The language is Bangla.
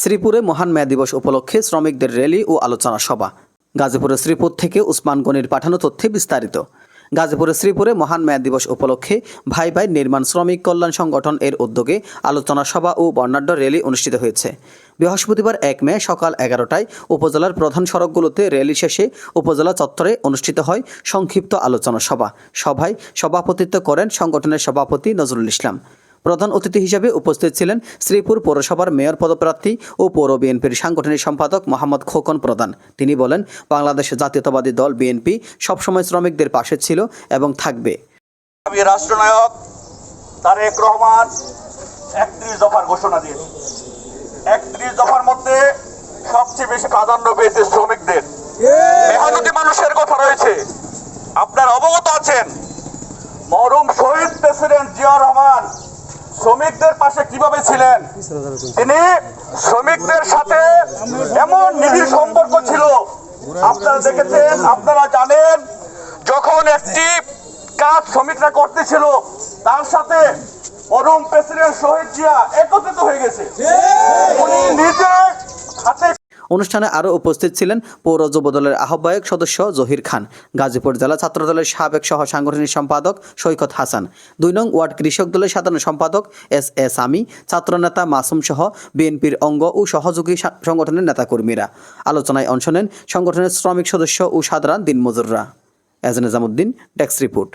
শ্রীপুরে মহান মেয়া দিবস উপলক্ষে শ্রমিকদের র্যালি ও আলোচনা সভা। গাজীপুরের শ্রীপুর থেকে উসমান গনির পাঠানো তথ্যে বিস্তারিত। গাজীপুরের শ্রীপুরে মহান মেয়া দিবস উপলক্ষে ভাই ভাই নির্মাণ শ্রমিক কল্যাণ সংগঠন এর উদ্যোগে আলোচনা সভা ও বর্ণাঢ্য র্যালি অনুষ্ঠিত হয়েছে। বৃহস্পতিবার এক মে সকাল এগারোটায় উপজেলার প্রধান সড়কগুলোতে র্যালি শেষে উপজেলা চত্বরে অনুষ্ঠিত হয় সংক্ষিপ্ত আলোচনা সভা। সভায় সভাপতিত্ব করেন সংগঠনের সভাপতি নজরুল ইসলাম। প্রধান অতিথি হিসেবে উপস্থিত ছিলেন শ্রীপুর পৌরসভার মেয়র পদপ্রার্থী ও পৌর বিএনপির সাংগঠনিক সম্পাদক মোহাম্মদ খোকন প্রধান। তিনি বলেন, বাংলাদেশ জাতীয়তাবাদী দল বিএনপি সবসময় শ্রমিকদের পাশে ছিল এবং থাকবে। রাষ্ট্রনায়ক তারেক রহমান একত্রিশ দফার ঘোষণা দিয়েছে। একত্রিশ দফার মধ্যে সবচেয়ে বেশি প্রাধান্য পেয়েছে শ্রমিকদের। মেহনতি মানুষের কথা রয়েছে। আপনারা অবগত আছেন। মরহুম শহীদ প্রেসিডেন্ট জিয়া রহমান শ্রমিকদের পাশে কীভাবে ছিলেন? তিনি শ্রমিকদের সাথে এমন নিবিড় সম্পর্ক ছিল। আপনারা দেখেছেন আপনারা জানেন যখন একটি কাজ শ্রমিকরা করতেছিল তার সাথে অরুম প্রেসিডেন্ট শহীদ জিয়া একত্রিত হয়ে গেছে। উনি নিজে হাতে অনুষ্ঠানে আরও উপস্থিত ছিলেন পৌর যুবদলের আহ্বায়ক সদস্য জহির খান। গাজীপুর জেলা ছাত্রদলের সাবেক সহ সাংগঠনিক সম্পাদক সৈকত হাসান। দুই নং ওয়ার্ড কৃষক দলের সাধারণ সম্পাদক এস এ সামি ছাত্রনেতা মাসুম সহ বিএনপির অঙ্গ ও সহযোগী সংগঠনের নেতাকর্মীরা। আলোচনায় অংশ নেন সংগঠনের শ্রমিক সদস্য ও সাধারণ দিনমজুররা। এজ নিজামুদ্দিন, ডেস্ক রিপোর্ট।